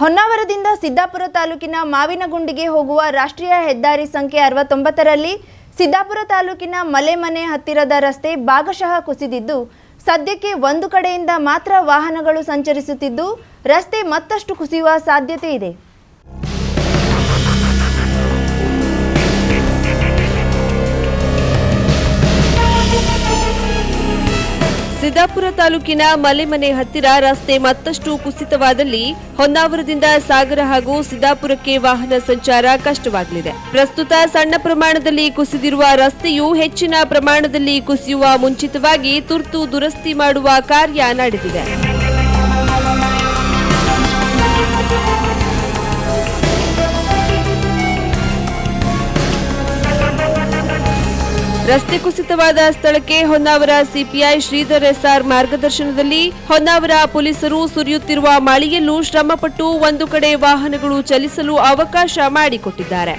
ಹೊನ್ನಾವರದಿಂದ ಸಿದ್ದಾಪುರ ತಾಲೂಕಿನ ಮಾವಿನಗುಂಡಿಗೆ ಹೋಗುವ ರಾಷ್ಟ್ರೀಯ ಹೆದ್ದಾರಿ ಸಂಖ್ಯೆ ಅರವತ್ತೊಂಬತ್ತರಲ್ಲಿ ಸಿದ್ದಾಪುರ ತಾಲೂಕಿನ ಮಲೆಮನೆ ಹತ್ತಿರದ ರಸ್ತೆ ಭಾಗಶಃ ಕುಸಿದಿದ್ದು, ಸದ್ಯಕ್ಕೆ ಒಂದು ಕಡೆಯಿಂದ ಮಾತ್ರ ವಾಹನಗಳು ಸಂಚರಿಸುತ್ತಿದ್ದು, ರಸ್ತೆ ಮತ್ತಷ್ಟು ಕುಸಿಯುವ ಸಾಧ್ಯತೆ ಇದೆ. ಸಿದ್ದಾಪುರ ತಾಲೂಕಿನ ಮಲೆಮನೆ ಹತ್ತಿರ ರಸ್ತೆ ಮತ್ತಷ್ಟು ಕುಸಿತವಾದಲ್ಲಿ ಹೊನ್ನಾವರದಿಂದ ಸಾಗರ ಹಾಗೂ ಸಿದ್ದಾಪುರಕ್ಕೆ ವಾಹನ ಸಂಚಾರ ಕಷ್ಟವಾಗಲಿದೆ. ಪ್ರಸ್ತುತ ಸಣ್ಣ ಪ್ರಮಾಣದಲ್ಲಿ ಕುಸಿದಿರುವ ರಸ್ತೆಯು ಹೆಚ್ಚಿನ ಪ್ರಮಾಣದಲ್ಲಿ ಕುಸಿಯುವ ಮುಂಚಿತವಾಗಿ ತುರ್ತು ದುರಸ್ತಿ ಮಾಡುವ ಕಾರ್ಯ ನಡೆದಿದೆ. ರಸ್ತೆ ಕುಸಿತವಾದ ಸ್ಥಳಕ್ಕೆ ಹೊನ್ನಾವರ ಸಿಪಿಐ ಶ್ರೀಧರ್ ಎಸ್ಆರ್ ಮಾರ್ಗದರ್ಶನದಲ್ಲಿ ಹೊನ್ನಾವರ ಪೊಲೀಸರು ಸುರಿಯುತ್ತಿರುವ ಮಳೆಯಲ್ಲೂ ಶ್ರಮಪಟ್ಟು ಒಂದು ಕಡೆ ವಾಹನಗಳು ಚಲಿಸಲು ಅವಕಾಶ ಮಾಡಿಕೊಟ್ಟಿದ್ದಾರೆ.